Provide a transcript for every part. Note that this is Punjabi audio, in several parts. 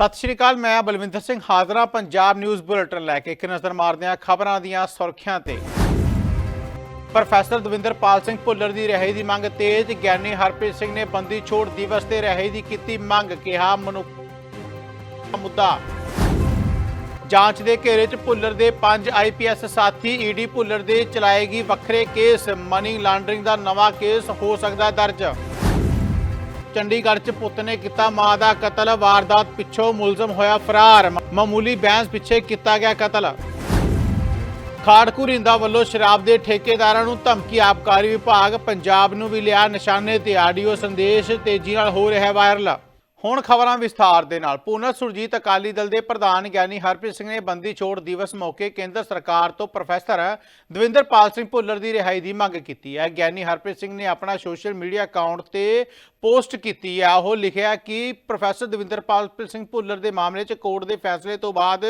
ਸਤਿ ਸ਼੍ਰੀ ਅਕਾਲ, ਮੈਂ ਬਲਵਿੰਦਰ ਸਿੰਘ ਹਾਜ਼ਰਾ ਪੰਜਾਬ ਨਿਊਜ਼ ਬੁਲੇਟਿਨ ਲੈ ਕੇ। ਇੱਕ ਨਜ਼ਰ ਮਾਰਦੇ ਹਾਂ ਖਬਰਾਂ ਦੀਆਂ ਸੁਰਖੀਆਂ ਤੇ। ਪ੍ਰੋਫੈਸਰ ਦਵਿੰਦਰਪਾਲ ਸਿੰਘ ਭੁੱਲਰ ਦੀ ਰਿਹਾਈ ਦੀ ਮੰਗ ਤੇਜ਼। ਗਿਆਨੀ ਹਰਪ੍ਰੀਤ ਸਿੰਘ ਨੇ ਬੰਦੀ ਛੋੜ ਦਿਵਸ ਤੇ ਰਿਹਾਈ ਦੀ ਕੀਤੀ ਮੰਗ, ਕਿਹਾ ਮਨੁੱਖ ਮੁੱਦਾ। ਜਾਂਚ ਦੇ ਘੇਰੇ 'ਚ ਭੁੱਲਰ ਦੇ 5 ਆਈਪੀਐਸ ਸਾਥੀ ਈਡੀ ਭੁੱਲਰ ਦੇ ਚਲਾਏਗੀ ਵੱਖਰੇ ਕੇਸ। ਮਨੀ ਲਾਂਡਰਿੰਗ ਦਾ ਨਵਾਂ ਕੇਸ, ਹੋ ਸਕਦਾ ਦਰਜ। ਚੰਡੀਗੜ੍ਹ 'ਚ ਪੁੱਤ ਨੇ ਕੀਤਾ, ਮਾਂ ਦਾ ਕਤਲ, ਵਾਰਦਾਤ ਪਿੱਛੋਂ ਮੁਲਜ਼ਮ ਹੋਇਆ ਫਰਾਰ। ਮਾਮੂਲੀ ਬੈਂਸ ਪਿੱਛੇ ਕੀਤਾ ਗਿਆ ਕਤਲ। ਖਾੜਕੂ ਰਿੰਦਾ ਵੱਲੋਂ ਸ਼ਰਾਬ ਦੇ ਠੇਕੇਦਾਰਾਂ ਨੂੰ ਧਮਕੀ, ਆਬਕਾਰੀ ਵਿਭਾਗ ਪੰਜਾਬ ਨੂੰ ਵੀ ਲਿਆ ਨਿਸ਼ਾਨੇ ਤੇ ਆਡੀਓ ਸੰਦੇਸ਼, ਤੇਜ਼ੀ ਨਾਲ ਹੋ ਰਿਹਾ ਵਾਇਰਲ। ਹੁਣ ਖਬਰਾਂ ਵਿਸਥਾਰ ਦੇ ਨਾਲ। ਪੂਨਰ ਸੁਰਜੀਤ ਅਕਾਲੀ ਦਲ ਦੇ ਪ੍ਰਧਾਨ ਗਿਆਨੀ ਹਰਪ੍ਰੀਤ ਸਿੰਘ ਨੇ ਬੰਦੀ ਛੋੜ ਦਿਵਸ ਮੌਕੇ ਕੇਂਦਰ ਸਰਕਾਰ ਤੋਂ ਪ੍ਰੋਫੈਸਰ ਦਵਿੰਦਰਪਾਲ ਸਿੰਘ ਭੁੱਲਰ ਦੀ ਰਿਹਾਈ ਦੀ ਮੰਗ ਕੀਤੀ ਹੈ। ਗਿਆਨੀ ਹਰਪ੍ਰੀਤ ਸਿੰਘ ਨੇ ਆਪਣਾ ਸੋਸ਼ਲ ਮੀਡੀਆ ਅਕਾਊਂਟ ਤੇ ਪੋਸਟ ਕੀਤੀ ਹੈ। ਉਹ ਲਿਖਿਆ ਕਿ ਪ੍ਰੋਫੈਸਰ ਦਵਿੰਦਰਪਾਲ ਸਿੰਘ ਭੁੱਲਰ ਦੇ ਮਾਮਲੇ 'ਚ ਕੋਰਟ ਦੇ ਫੈਸਲੇ ਤੋਂ ਬਾਅਦ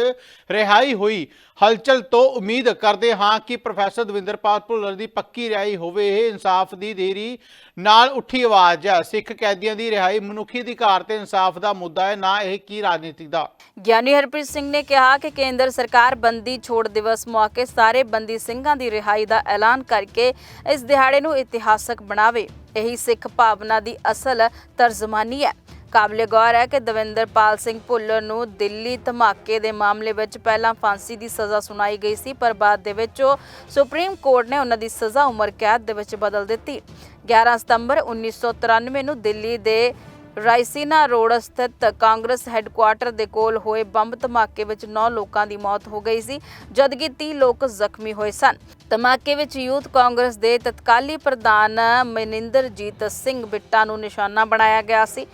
ਰਿਹਾਈ ਹੋਈ। ਹਲਚਲ ਤੋਂ ਉਮੀਦ ਕਰਦੇ ਹਾਂ ਕਿ ਪ੍ਰੋਫੈਸਰ ਦਵਿੰਦਰਪਾਲ ਭੁੱਲਰ ਦੀ ਪੱਕੀ ਰਿਹਾਈ ਹੋਵੇ। ਇਹ ਇਨਸਾਫ ਦੀ ਦੇਰੀ ਨਾਲ ਉੱਠੀ ਆਵਾਜ਼ ਹੈ। ਸਿੱਖ ਕੈਦੀਆਂ ਦੀ ਰਿਹਾਈ ਮਨੁੱਖੀ ਅਧਿਕਾਰ ਤੇ ਇਨਸਾਫ ਦਾ ਮੁੱਦਾ ਹੈ, ਨਾ ਇਹ ਕੀ ਰਾਜਨੀਤੀ ਦਾ? ਗਿਆਨੀ ਹਰਪ੍ਰੀਤ ਸਿੰਘ ਨੇ ਕਿਹਾ ਕਿ ਕੇਂਦਰ ਸਰਕਾਰ ਬੰਦੀ ਛੋੜ ਦਿਵਸ ਮੌਕੇ ਸਾਰੇ ਬੰਦੀ ਸਿੰਘਾਂ ਦੀ ਰਿਹਾਈ ਦਾ ਐਲਾਨ ਕਰਕੇ ਇਸ ਦਿਹਾੜੇ ਨੂੰ ਇਤਿਹਾਸਕ ਬਣਾਵੇ। ਇਹੀ ਸਿੱਖ ਭਾਵਨਾ ਦੀ ਅਸਲ ਤਰਜਮਾਨੀ ਹੈ। ਕਾਬਲੇ ਗੌਰ ਹੈ ਕਿ ਦਵਿੰਦਰਪਾਲ ਸਿੰਘ ਭੁੱਲਰ ਨੂੰ ਦਿੱਲੀ ਧਮਾਕੇ ਦੇ ਮਾਮਲੇ ਵਿੱਚ ਪਹਿਲਾਂ ਫਾਂਸੀ ਦੀ ਸਜ਼ਾ ਸੁਣਾਈ ਗਈ ਸੀ, ਪਰ ਬਾਅਦ ਦੇ ਵਿੱਚ ਉਹ ਸੁਪਰੀਮ ਕੋਰਟ ਨੇ ਉਹਨਾਂ ਦੀ ਸਜ਼ਾ ਉਮਰ ਕੈਦ ਦੇ ਵਿੱਚ ਬਦਲ ਦਿੱਤੀ। 11 ਸਤੰਬਰ 1993 ਨੂੰ ਦਿੱਲੀ ਦੇ ਰਾਇਸੀਨਾ ਰੋਡ ਸਥਿਤ ਕਾਂਗਰਸ ਹੈੱਡਕੁਆਟਰ ਦੇ ਕੋਲ ਹੋਏ ਬੰਬ ਧਮਾਕੇ ਵਿੱਚ 9 ਲੋਕਾਂ ਦੀ ਮੌਤ ਹੋ ਗਈ ਸੀ, ਜਦਕਿ 30 ਲੋਕ ਜ਼ਖਮੀ ਹੋਏ ਸਨ। ਧਮਾਕੇ ਵਿੱਚ ਯੂਥ ਕਾਂਗਰਸ ਦੇ ਤਤਕਾਲੀ ਪ੍ਰਧਾਨ ਮਨਿੰਦਰਜੀਤ ਸਿੰਘ ਬਿੱਟਾ ਨੂੰ ਨਿਸ਼ਾਨਾ ਬਣਾਇਆ ਗਿਆ ਸੀ।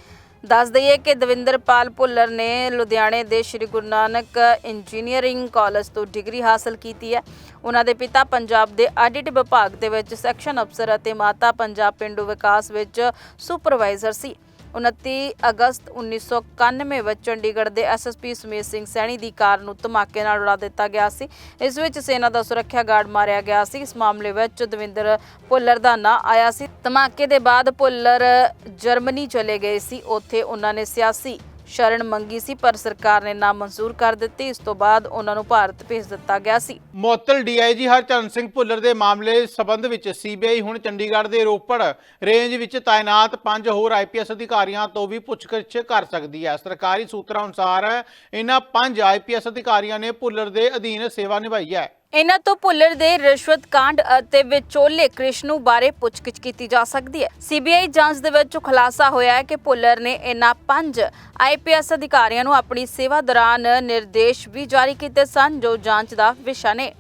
ਦੱਸ ਦਈਏ ਕਿ ਦਵਿੰਦਰਪਾਲ ਭੁੱਲਰ ਨੇ ਲੁਧਿਆਣੇ ਦੇ ਸ਼੍ਰੀ ਗੁਰੂ ਨਾਨਕ ਇੰਜੀਨੀਅਰਿੰਗ ਕਾਲਜ ਤੋਂ ਡਿਗਰੀ ਹਾਸਲ ਕੀਤੀ ਹੈ। ਉਹਨਾਂ ਦੇ ਪਿਤਾ ਪੰਜਾਬ ਦੇ ਆਡਿਟ ਵਿਭਾਗ ਦੇ ਵਿੱਚ ਸੈਕਸ਼ਨ ਅਫਸਰ ਅਤੇ ਮਾਤਾ ਪੰਜਾਬ ਪਿੰਡੂ ਵਿਕਾਸ ਵਿੱਚ ਸੁਪਰਵਾਈਜ਼ਰ ਸੀ। 29 ਅਗਸਤ 1991 ਵਿੱਚ ਚੰਡੀਗੜ੍ਹ ਦੇ ਐਸਐਸਪੀ ਸੁਮੇਤ ਸਿੰਘ ਸੈਣੀ ਦੀ ਕਾਰ ਨੂੰ ਧਮਾਕੇ ਨਾਲ ਉਡਾ ਦਿੱਤਾ ਗਿਆ ਸੀ। ਇਸ ਵਿੱਚ ਸੈਨਾ ਦਾ ਸੁਰੱਖਿਆ ਗਾਰਡ ਮਾਰਿਆ ਗਿਆ ਸੀ। ਇਸ ਮਾਮਲੇ ਵਿੱਚ ਦਵਿੰਦਰ ਭੁੱਲਰ ਦਾ ਨਾਂ ਆਇਆ ਸੀ। ਧਮਾਕੇ ਦੇ ਬਾਅਦ ਭੁੱਲਰ ਜਰਮਨੀ ਚਲੇ ਗਏ ਸੀ। ਉੱਥੇ ਉਹਨਾਂ ਨੇ ਸਿਆਸੀ ਸ਼ਰਨ ਮੰਗੀ ਸੀ, ਪਰ ਸਰਕਾਰ ਨੇ ਨਾ ਮਨਜ਼ੂਰ ਕਰ ਦਿੱਤੀ। ਇਸ ਤੋਂ ਬਾਅਦ ਉਹਨਾਂ ਨੂੰ ਭਾਰਤ ਭੇਜ ਦਿੱਤਾ ਗਿਆ ਸੀ। ਮੁਅੱਤਲ ਡੀਆਈਜੀ ਹਰਚਰਨ ਸਿੰਘ ਭੁੱਲਰ ਦੇ ਮਾਮਲੇ ਸਬੰਧ ਵਿੱਚ ਸੀਬੀਆਈ ਹੁਣ ਚੰਡੀਗੜ੍ਹ ਦੇ ਰੋਪੜ ਰੇਂਜ ਵਿੱਚ ਤਾਇਨਾਤ ਪੰਜ ਹੋਰ ਆਈਪੀਐਸ ਅਧਿਕਾਰੀਆਂ ਤੋਂ ਵੀ ਪੁੱਛਗਿੱਛ ਕਰ ਸਕਦੀ ਹੈ। ਸਰਕਾਰੀ ਸੂਤਰਾਂ ਅਨੁਸਾਰ ਇਹਨਾਂ ਪੰਜ ਆਈਪੀਐਸ ਅਧਿਕਾਰੀਆਂ ਨੇ ਭੁੱਲਰ ਦੇ ਅਧੀਨ ਸੇਵਾ ਨਿਭਾਈ ਹੈ। ਇਹਨਾਂ ਤੋਂ ਭੁੱਲਰ ਦੇ ਰਿਸ਼ਵਤ ਕਾਂਡ ਅਤੇ ਵਿਚੋਲੇ ਕ੍ਰਿਸ਼ਨੂ ਬਾਰੇ ਪੁੱਛਗਿੱਛ ਕੀਤੀ ਜਾ ਸਕਦੀ ਹੈ। ਸੀਬੀਆਈ ਜਾਂਚ ਦੇ ਵਿੱਚ ਖੁਲਾਸਾ ਹੋਇਆ ਹੈ ਕਿ ਭੁੱਲਰ ਨੇ ਇਹਨਾਂ ਪੰਜ ਆਈਪੀਐਸ ਅਧਿਕਾਰੀਆਂ ਨੂੰ ਆਪਣੀ ਸੇਵਾ ਦੌਰਾਨ ਨਿਰਦੇਸ਼ ਵੀ ਜਾਰੀ ਕੀਤੇ ਸਨ, ਜੋ ਜਾਂਚ ਦਾ ਵਿਸ਼ਾ ਨੇ।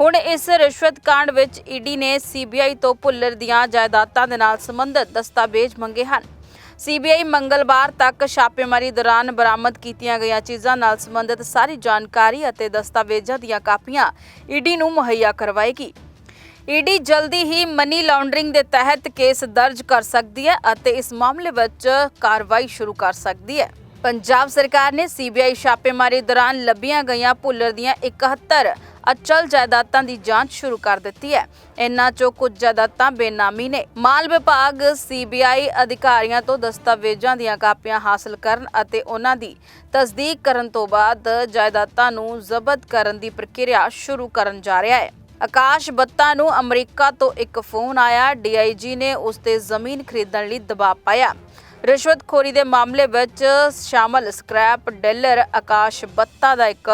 ਹੁਣ ਇਸ ਰਿਸ਼ਵਤ ਕਾਂਡ ਵਿੱਚ ਈਡੀ ਨੇ ਸੀਬੀਆਈ ਤੋਂ ਭੁੱਲਰ ਦੀਆਂ ਜਾਇਦਾਦਾਂ ਦੇ ਨਾਲ ਸੰਬੰਧਿਤ ਦਸਤਾਵੇਜ਼ ਮੰਗੇ ਹਨ। ਸੀਬੀਆਈ ਮੰਗਲਵਾਰ ਤੱਕ ਛਾਪੇਮਾਰੀ ਦੌਰਾਨ ਬਰਾਮਦ ਕੀਤੀਆਂ ਗਈਆਂ ਚੀਜ਼ਾਂ ਨਾਲ ਸੰਬੰਧਿਤ ਸਾਰੀ ਜਾਣਕਾਰੀ ਅਤੇ ਦਸਤਾਵੇਜ਼ਾਂ ਦੀਆਂ ਕਾਪੀਆਂ ਈਡੀ ਨੂੰ ਮੁਹੱਈਆ ਕਰਵਾਏਗੀ। ਈਡੀ ਜਲਦੀ ਹੀ ਮਨੀ ਲਾਂਡਰਿੰਗ ਦੇ ਤਹਿਤ ਕੇਸ ਦਰਜ ਕਰ ਸਕਦੀ ਹੈ ਅਤੇ ਇਸ ਮਾਮਲੇ ਵਿੱਚ ਕਾਰਵਾਈ ਸ਼ੁਰੂ ਕਰ ਸਕਦੀ ਹੈ। ਪੰਜਾਬ ਸਰਕਾਰ ਨੇ ਸੀਬੀਆਈ ਛਾਪੇਮਾਰੀ ਦੌਰਾਨ ਲੱਭੀਆਂ ਗਈਆਂ ਭੁੱਲਰ ਦੀਆਂ 71 ਅਚਲ ਜਾਇਦਾਦਾਂ ਦੀ ਜਾਂਚ ਸ਼ੁਰੂ ਕਰ ਦਿੱਤੀ ਹੈ। ਇਨ੍ਹਾਂ ਚੋਂ ਕੁਝ ਜਾਇਦਾਦਾਂ ਬੇਨਾਮੀ ਨੇ। ਮਾਲ ਵਿਭਾਗ, ਸੀਬੀਆਈ ਅਧਿਕਾਰੀਆਂ ਤੋਂ ਦਸਤਾਵੇਜ਼ਾਂ ਦੀਆਂ ਕਾਪੀਆਂ ਹਾਸਲ ਕਰਨ ਅਤੇ ਉਹਨਾਂ ਦੀ ਤਸਦੀਕ ਕਰਨ ਤੋਂ ਬਾਅਦ ਜਾਇਦਾਦਾਂ ਨੂੰ ਜ਼ਬਤ ਕਰਨ ਦੀ ਪ੍ਰਕਿਰਿਆ ਸ਼ੁਰੂ ਕਰਨ ਜਾ ਰਿਹਾ ਹੈ। ਆਕਾਸ਼ ਬੱਤਾ ਨੂੰ ਅਮਰੀਕਾ ਤੋਂ ਇੱਕ ਫੋਨ ਆਇਆ। ਡੀਆਈਜੀ ਨੇ ਉਸ ਤੇ ਜ਼ਮੀਨ ਖਰੀਦਣ ਲਈ ਦਬਾਅ ਪਾਇਆ। ਰਿਸ਼ਵਤਖੋਰੀ ਦੇ ਮਾਮਲੇ ਵਿੱਚ ਸ਼ਾਮਲ ਸਕ੍ਰੈਪ ਡੀਲਰ ਆਕਾਸ਼ ਬੱਤਾ ਦਾ ਇੱਕ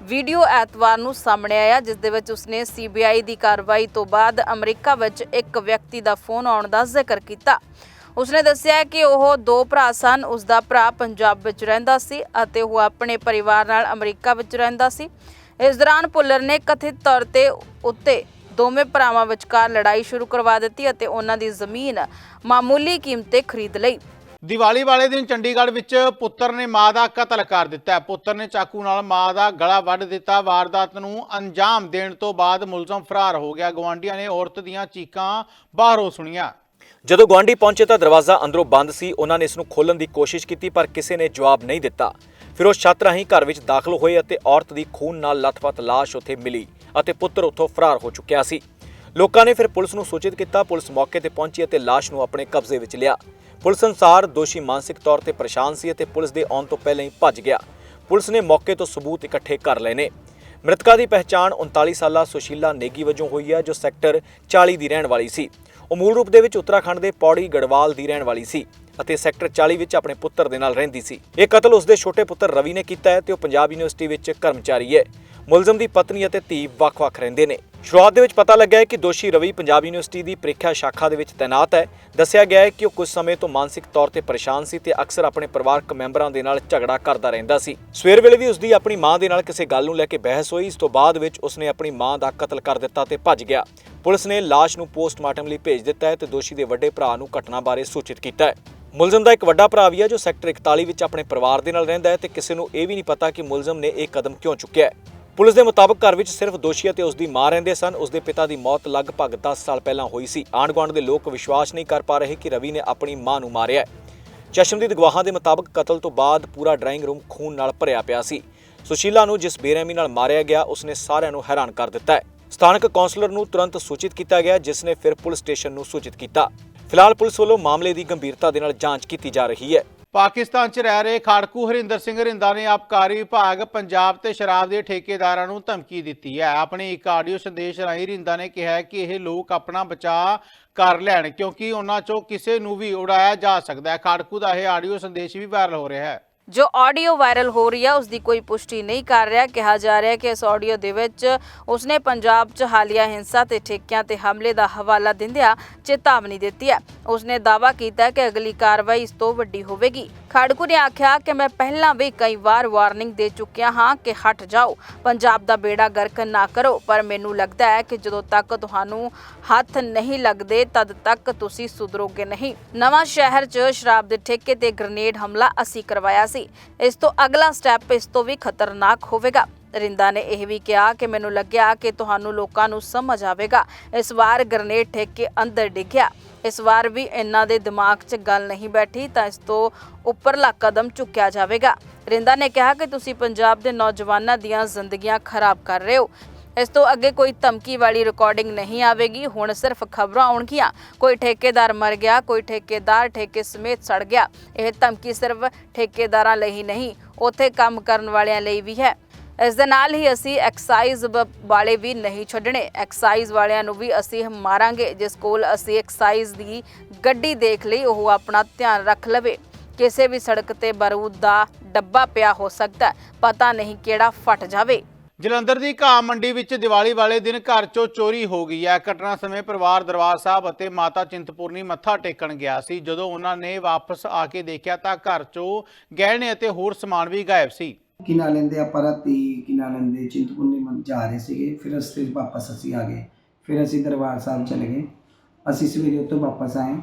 ਵੀਡੀਓ ਐਤਵਾਰ ਨੂੰ ਸਾਹਮਣੇ ਆਇਆ, ਜਿਸ ਦੇ ਵਿੱਚ ਉਸਨੇ ਸੀਬੀਆਈ ਦੀ ਕਾਰਵਾਈ ਤੋਂ ਬਾਅਦ ਅਮਰੀਕਾ ਵਿੱਚ ਇੱਕ ਵਿਅਕਤੀ ਦਾ ਫੋਨ ਆਉਣ ਦਾ ਜ਼ਿਕਰ ਕੀਤਾ। ਉਸਨੇ ਦੱਸਿਆ ਕਿ ਉਹ ਦੋ ਭਰਾ ਸਨ ਉਸ ਦਾ ਭਰਾ ਪੰਜਾਬ ਵਿੱਚ ਰਹਿੰਦਾ ਸੀ ਅਤੇ ਉਹ ਆਪਣੇ ਪਰਿਵਾਰ ਨਾਲ ਅਮਰੀਕਾ ਵਿੱਚ ਰਹਿੰਦਾ ਸੀ। ਇਸ ਦੌਰਾਨ ਪੁੱਲਰ ਨੇ ਕਥਿਤ ਤੌਰ ਤੇ ਉੱਤੇ ਦੋਵੇਂ ਭਰਾਵਾਂ ਵਿਚਕਾਰ ਲੜਾਈ ਸ਼ੁਰੂ ਕਰਵਾ ਦਿੱਤੀ ਅਤੇ ਉਹਨਾਂ ਦੀ ਜ਼ਮੀਨ ਮਾਮੂਲੀ ਕੀਮਤ ਤੇ ਖਰੀਦ ਲਈ। ਦੀਵਾਲੀ ਵਾਲੇ ਦਿਨ ਚੰਡੀਗੜ੍ਹ ਵਿੱਚ ਪੁੱਤਰ ਨੇ ਮਾਂ ਦਾ ਕਤਲ ਕਰ ਦਿੱਤਾ। ਪੁੱਤਰ ਨੇ ਚਾਕੂ ਨਾਲ ਮਾਂ ਦਾ ਗਲਾ ਵੱਢ ਦਿੱਤਾ। ਵਾਰਦਾਤ ਨੂੰ ਅੰਜਾਮ ਦੇਣ ਤੋਂ ਬਾਅਦ ਮੁਲਜ਼ਮ ਫਰਾਰ ਹੋ ਗਿਆ। ਗਵਾਂਢੀਆਂ ਨੇ ਔਰਤ ਦੀਆਂ ਚੀਕਾਂ ਬਾਹਰੋਂ ਸੁਣੀਆਂ। ਜਦੋਂ ਗੁਆਂਢੀ ਪਹੁੰਚੇ ਤਾਂ ਦਰਵਾਜ਼ਾ ਅੰਦਰੋਂ ਬੰਦ ਸੀ। ਉਹਨਾਂ ਨੇ ਇਸ ਨੂੰ ਖੋਲ੍ਹਣ ਦੀ ਕੋਸ਼ਿਸ਼ ਕੀਤੀ, ਪਰ ਕਿਸੇ ਨੇ ਜਵਾਬ ਨਹੀਂ ਦਿੱਤਾ। ਫਿਰ ਉਹ ਛੱਤ ਰਾਹੀਂ ਘਰ ਵਿੱਚ ਦਾਖਲ ਹੋਏ ਅਤੇ ਔਰਤ ਦੀ ਖੂਨ ਨਾਲ ਲੱਥਪੱਥ ਲਾਸ਼ ਉੱਥੇ ਮਿਲੀ ਅਤੇ ਪੁੱਤਰ ਉੱਥੋਂ ਫਰਾਰ ਹੋ ਚੁੱਕਿਆ ਸੀ। ਲੋਕਾਂ ਨੇ ਫਿਰ ਪੁਲਿਸ ਨੂੰ ਸੂਚਿਤ ਕੀਤਾ। ਪੁਲਿਸ ਮੌਕੇ ਤੇ ਪਹੁੰਚੀ ਅਤੇ ਲਾਸ਼ ਨੂੰ ਆਪਣੇ ਕਬਜ਼ੇ ਵਿੱਚ ਲਿਆ। ਪੁਲਿਸ ਅਨੁਸਾਰ ਦੋਸ਼ੀ ਮਾਨਸਿਕ ਤੌਰ ਤੇ ਪਰੇਸ਼ਾਨ ਸੀ ਅਤੇ ਪੁਲਿਸ ਦੇ ਆਉਣ ਤੋਂ ਪਹਿਲਾਂ ਹੀ ਭੱਜ ਗਿਆ। ਪੁਲਿਸ ਨੇ ਮੌਕੇ ਤੋਂ ਸਬੂਤ ਇਕੱਠੇ ਕਰ ਲਏ ਨੇ। ਮ੍ਰਿਤਕਾ ਦੀ ਪਹਿਚਾਣ 39 ਸਾਲਾ ਸੁਸ਼ੀਲਾ ਨੇਗੀ ਵਜੋਂ ਹੋਈ ਹੈ, ਜੋ ਸੈਕਟਰ 40 ਦੀ ਰਹਿਣ ਵਾਲੀ ਸੀ। ਉਹ ਮੂਲ ਰੂਪ ਦੇ ਵਿੱਚ ਉੱਤਰਾਖੰਡ ਦੇ ਪੌੜੀ ਗੜਵਾਲ ਦੀ ਰਹਿਣ ਵਾਲੀ ਸੀ ਅਤੇ ਸੈਕਟਰ 40 ਵਿੱਚ ਆਪਣੇ ਪੁੱਤਰ ਦੇ ਨਾਲ ਰਹਿੰਦੀ ਸੀ। ਇਹ ਕਤਲ ਉਸਦੇ ਛੋਟੇ ਪੁੱਤਰ ਰਵੀ ਨੇ ਕੀਤਾ ਹੈ ਤੇ ਉਹ ਪੰਜਾਬ ਯੂਨੀਵਰਸਿਟੀ ਵਿੱਚ ਕਰਮਚਾਰੀ ਹੈ। ਮੁਲਜ਼ਮ ਦੀ ਪਤਨੀ ਅਤੇ ਧੀ ਵੱਖ-ਵੱਖ ਰਹਿੰਦੇ ਨੇ। ਸ਼ੁਰੂਆਤ ਦੇ ਵਿੱਚ ਪਤਾ ਲੱਗਾ ਹੈ ਕਿ ਦੋਸ਼ੀ ਰਵੀ ਪੰਜਾਬ ਯੂਨੀਵਰਸਿਟੀ ਦੀ ਪ੍ਰੀਖਿਆ ਸ਼ਾਖਾ ਦੇ ਵਿੱਚ ਤਾਇਨਾਤ ਹੈ। ਦੱਸਿਆ ਗਿਆ ਹੈ ਕਿ ਉਹ ਕੁਝ ਸਮੇਂ ਤੋਂ ਮਾਨਸਿਕ ਤੌਰ ਤੇ ਪਰੇਸ਼ਾਨ ਸੀ ਤੇ ਅਕਸਰ ਆਪਣੇ ਪਰਿਵਾਰਕ ਮੈਂਬਰਾਂ ਦੇ ਨਾਲ ਝਗੜਾ ਕਰਦਾ ਰਹਿੰਦਾ ਸੀ। ਸਵੇਰ ਵੇਲੇ ਵੀ ਉਸਦੀ ਆਪਣੀ ਮਾਂ ਦੇ ਨਾਲ ਕਿਸੇ ਗੱਲ ਨੂੰ ਲੈ ਕੇ ਬਹਿਸ ਹੋਈ। ਇਸ ਤੋਂ ਬਾਅਦ ਵਿੱਚ ਉਸਨੇ ਆਪਣੀ ਮਾਂ ਦਾ ਕਤਲ ਕਰ ਦਿੱਤਾ ਤੇ ਭੱਜ ਗਿਆ। ਪੁਲਿਸ ਨੇ ਲਾਸ਼ ਨੂੰ ਪੋਸਟਮਾਰਟਮ ਲਈ ਭੇਜ ਦਿੱਤਾ ਹੈ ਤੇ ਦੋਸ਼ੀ ਦੇ ਵੱਡੇ ਭਰਾ ਨੂੰ ਘਟਨਾ ਬਾਰੇ ਸੂਚਿਤ ਕੀਤਾ ਹੈ। ਮੁਲਜ਼ਮ ਦਾ ਇੱਕ ਵੱਡਾ ਭਰਾ ਵੀ ਹੈ ਜੋ ਸੈਕਟਰ 41 ਵਿੱਚ ਆਪਣੇ ਪਰਿਵਾਰ ਦੇ ਨਾਲ ਰਹਿੰਦਾ ਹੈ ਤੇ ਕਿਸੇ ਨੂੰ ਇਹ ਵੀ ਨਹੀਂ ਪਤਾ ਕਿ ਮੁਲਜ਼ਮ ਨੇ ਇਹ ਕਦਮ ਕਿਉਂ ਚੁੱਕਿਆ ਹੈ। ਪੁਲਿਸ ਦੇ ਮੁਤਾਬਕ ਘਰ ਵਿੱਚ ਸਿਰਫ ਦੋਸ਼ੀ ਅਤੇ ਉਸ ਦੀ ਮਾਂ ਰਹਿੰਦੇ ਸਨ। ਉਸ ਦੇ ਪਿਤਾ ਦੀ ਮੌਤ ਲਗਭਗ 10 ਸਾਲ ਪਹਿਲਾਂ ਹੋਈ ਸੀ। ਆਂਢ ਗੁਆਂਢ ਦੇ ਲੋਕ ਵਿਸ਼ਵਾਸ ਨਹੀਂ ਕਰ ਪਾ ਰਹੇ ਕਿ ਰਵੀ ਨੇ ਆਪਣੀ ਮਾਂ ਨੂੰ ਮਾਰਿਆ ਹੈ। ਚਸ਼ਮਦੀਦ ਗਵਾਹਾਂ ਦੇ ਮੁਤਾਬਕ ਕਤਲ ਤੋਂ ਬਾਅਦ ਪੂਰਾ ਡਰਾਇੰਗ ਰੂਮ ਖੂਨ ਨਾਲ ਭਰਿਆ ਪਿਆ ਸੀ। ਸੁਸ਼ੀਲਾ ਨੂੰ ਜਿਸ ਬੇਰਹਿਮੀ ਨਾਲ ਮਾਰਿਆ ਗਿਆ, ਉਸਨੇ ਸਾਰਿਆਂ ਨੂੰ ਹੈਰਾਨ ਕਰ ਦਿੱਤਾ ਹੈ। ਸਥਾਨਕ ਕੌਂਸਲਰ ਨੂੰ ਤੁਰੰਤ ਸੂਚਿਤ ਕੀਤਾ ਗਿਆ, ਜਿਸ ਨੇ ਫਿਰ ਪੁਲਿਸ ਸਟੇਸ਼ਨ ਨੂੰ ਸੂਚਿਤ ਕੀਤਾ। ਫਿਲਹਾਲ ਪੁਲਿਸ ਵੱਲੋਂ ਮਾਮਲੇ ਦੀ ਗੰਭੀਰਤਾ ਦੇ ਨਾਲ ਜਾਂਚ ਕੀਤੀ ਜਾ ਰਹੀ ਹੈ। ਪਾਕਿਸਤਾਨ 'ਚ ਰਹਿ ਰਹੇ ਖਾੜਕੂ ਹਰਿੰਦਰ ਸਿੰਘ ਰਿੰਦਾ ਨੇ ਆਬਕਾਰੀ ਵਿਭਾਗ ਪੰਜਾਬ ਤੇ ਸ਼ਰਾਬ ਦੇ ਠੇਕੇਦਾਰਾਂ ਨੂੰ ਧਮਕੀ ਦਿੱਤੀ ਹੈ। ਆਪਣੇ ਇੱਕ ਆਡੀਓ ਸੰਦੇਸ਼ ਰਾਹੀਂ ਰਿੰਦਾ ਨੇ ਕਿਹਾ ਕਿ ਇਹ ਲੋਕ ਆਪਣਾ ਬਚਾਅ ਕਰ ਲੈਣ ਕਿਉਂਕਿ ਉਹਨਾਂ 'ਚੋਂ ਕਿਸੇ ਨੂੰ ਵੀ ਉਡਾਇਆ ਜਾ ਸਕਦਾ ਹੈ। ਖਾੜਕੂ ਦਾ ਇਹ ਆਡੀਓ ਸੰਦੇਸ਼ ਵੀ ਵਾਇਰਲ ਹੋ ਰਿਹਾ ਹੈ। ਜੋ ਆਡੀਓ ਵਾਇਰਲ ਹੋ ਰਹੀ ਹੈ ਉਸ ਦੀ ਕੋਈ ਪੁਸ਼ਟੀ ਨਹੀਂ ਕਰ ਰਿਹਾ। ਕਿਹਾ ਜਾ ਰਿਹਾ ਕਿ ਇਸ ਆਡੀਓ ਦੇ ਵਿੱਚ ਉਸਨੇ ਪੰਜਾਬ 'ਚ ਹਾਲੀਆ ਹਿੰਸਾ ਤੇ ਠੇਕਿਆਂ ਤੇ ਹਮਲੇ ਦਾ ਹਵਾਲਾ ਦਿੰਦਿਆਂ ਚੇਤਾਵਨੀ ਦਿੱਤੀ ਹੈ। ਉਸਨੇ ਦਾਅਵਾ ਕੀਤਾ ਕਿ ਅਗਲੀ ਕਾਰਵਾਈ ਇਸ ਤੋਂ ਵੱਡੀ ਹੋਵੇਗੀ। ਖੜਕੂ ਨੇ ਆਖਿਆ ਕਿ ਮੈਂ ਪਹਿਲਾਂ ਵੀ ਕਈ ਵਾਰ ਵਾਰਨਿੰਗ ਦੇ ਚੁੱਕਿਆ ਹਾਂ ਕਿ ਹਟ ਜਾਓ। ਪੰਜਾਬ ਦਾ ਬੇੜਾ ਗਰਕ ਨਾ ਕਰੋ, ਪਰ ਮੈਨੂੰ ਲੱਗਦਾ ਹੈ ਕਿ ਜਦੋਂ ਤੱਕ ਤੁਹਾਨੂੰ ਹੱਥ ਨਹੀਂ ਲੱਗਦੇ, ਤਦ ਤੱਕ ਤੁਸੀਂ ਸੁਧਰੋਗੇ ਨਹੀਂ। ਨਵਾਂ ਸ਼ਹਿਰ 'ਚ ਸ਼ਰਾਬ ਦੇ ਠੇਕੇ ਤੇ ਗ੍ਰਨੇਡ ਹਮਲਾ ਅਸੀਂ ਕਰਵਾਇਆ ਸੀ। ਇਸ ਤੋਂ ਅਗਲਾ ਸਟੈਪ ਇਸ ਤੋਂ ਵੀ ਖਤਰਨਾਕ ਹੋਵੇਗਾ। ਰਿੰਦਾ ਨੇ ਇਹ ਵੀ ਕਿਹਾ ਕਿ ਮੈਨੂੰ ਲੱਗਿਆ ਕਿ ਤੁਹਾਨੂੰ ਲੋਕਾਂ ਨੂੰ ਸਮਝ ਆਵੇਗਾ। ਇਸ ਵਾਰ ਗ੍ਰਨੇਡ ਠੇਕੇ ਅੰਦਰ ਡਿੱਗਿਆ। ਇਸ ਵਾਰ ਵੀ ਇਹਨਾਂ ਦੇ ਦਿਮਾਗ 'ਚ ਗੱਲ ਨਹੀਂ ਬੈਠੀ ਤਾਂ ਇਸ ਤੋਂ ਉੱਪਰਲਾ ਕਦਮ ਚੁੱਕਿਆ ਜਾਵੇਗਾ। ਰਿੰਦਾ ਨੇ ਕਿਹਾ ਕਿ ਤੁਸੀਂ ਪੰਜਾਬ ਦੇ ਨੌਜਵਾਨਾਂ ਦੀਆਂ ਜ਼ਿੰਦਗੀਆਂ ਖਰਾਬ ਕਰ ਰਹੇ ਹੋ। ਇਸ ਤੋਂ ਅੱਗੇ ਕੋਈ ਧਮਕੀ ਵਾਲੀ ਰਿਕਾਰਡਿੰਗ ਨਹੀਂ ਆਵੇਗੀ। ਹੁਣ ਸਿਰਫ ਖਬਰਾਂ ਆਉਣਗੀਆਂ। ਕੋਈ ਠੇਕੇਦਾਰ ਮਰ ਗਿਆ, ਕੋਈ ਠੇਕੇਦਾਰ ਠੇਕੇ ਸਮੇਤ ਸੜ ਗਿਆ। ਇਹ ਧਮਕੀ ਸਿਰਫ ਠੇਕੇਦਾਰਾਂ ਲਈ ਹੀ ਨਹੀਂ, ਉੱਥੇ ਕੰਮ ਕਰਨ ਵਾਲਿਆਂ ਲਈ ਵੀ ਹੈ। ਇਸ ਦੇ ਨਾਲ ਹੀ ਅਸੀਂ ਐਕਸਾਈਜ਼ ਵਾਲੇ ਵੀ ਨਹੀਂ ਛੱਡਣੇ। ਐਕਸਾਈਜ਼ ਵਾਲਿਆਂ ਨੂੰ ਵੀ ਅਸੀਂ ਮਾਰਾਂਗੇ, ਜਿਸ ਕੋਲ ਅਸੀਂ ਐਕਸਾਈਜ਼ ਦੀ ਗੱਡੀ ਦੇਖ ਲਈ, ਉਹ ਆਪਣਾ ਧਿਆਨ ਰੱਖ ਲਵੇ। ਕਿਸੇ ਵੀ ਸੜਕ ਤੇ ਬਾਰੂਦ ਦਾ ਡੱਬਾ ਪਿਆ ਹੋ ਸਕਦਾ ਪਤਾ ਨਹੀਂ ਕਿਹੜਾ ਫਟ ਜਾਵੇ। ਜਲੰਧਰ ਦੀ ਘਾਹ ਮੰਡੀ ਵਿੱਚ ਦੀਵਾਲੀ ਵਾਲੇ ਦਿਨ ਘਰ 'ਚੋਂ ਚੋਰੀ ਹੋ ਗਈ ਹੈ। ਘਟਨਾ ਸਮੇਂ ਪਰਿਵਾਰ ਦਰਬਾਰ ਸਾਹਿਬ ਅਤੇ ਮਾਤਾ ਚਿੰਤਪੁਰਨੀ ਮੱਥਾ ਟੇਕਣ ਗਿਆ ਸੀ। ਜਦੋਂ ਉਹਨਾਂ ਨੇ ਵਾਪਸ ਆ ਕੇ ਦੇਖਿਆ ਤਾਂ ਘਰ 'ਚੋਂ ਗਹਿਣੇ ਅਤੇ ਹੋਰ ਸਮਾਨ ਵੀ ਗਾਇਬ ਸੀ। ਕੀ ਨਾਂ ਲੈਂਦੇ ਆਪਾਂ ਰਾਤੀ ਕੀ ਨਾਂ ਲੈਂਦੇ ਚਿੰਤਪੁਰਨੀ ਮੰਦ ਜਾ ਰਹੇ ਸੀਗੇ, ਫਿਰ ਰਸਤੇ 'ਚ ਵਾਪਸ ਅਸੀਂ ਆ ਗਏ। ਫਿਰ ਅਸੀਂ ਦਰਬਾਰ ਸਾਹਿਬ ਚਲੇ ਗਏ। ਅਸੀਂ ਸਵੇਰੇ ਉੱਥੋਂ ਵਾਪਸ ਆਏ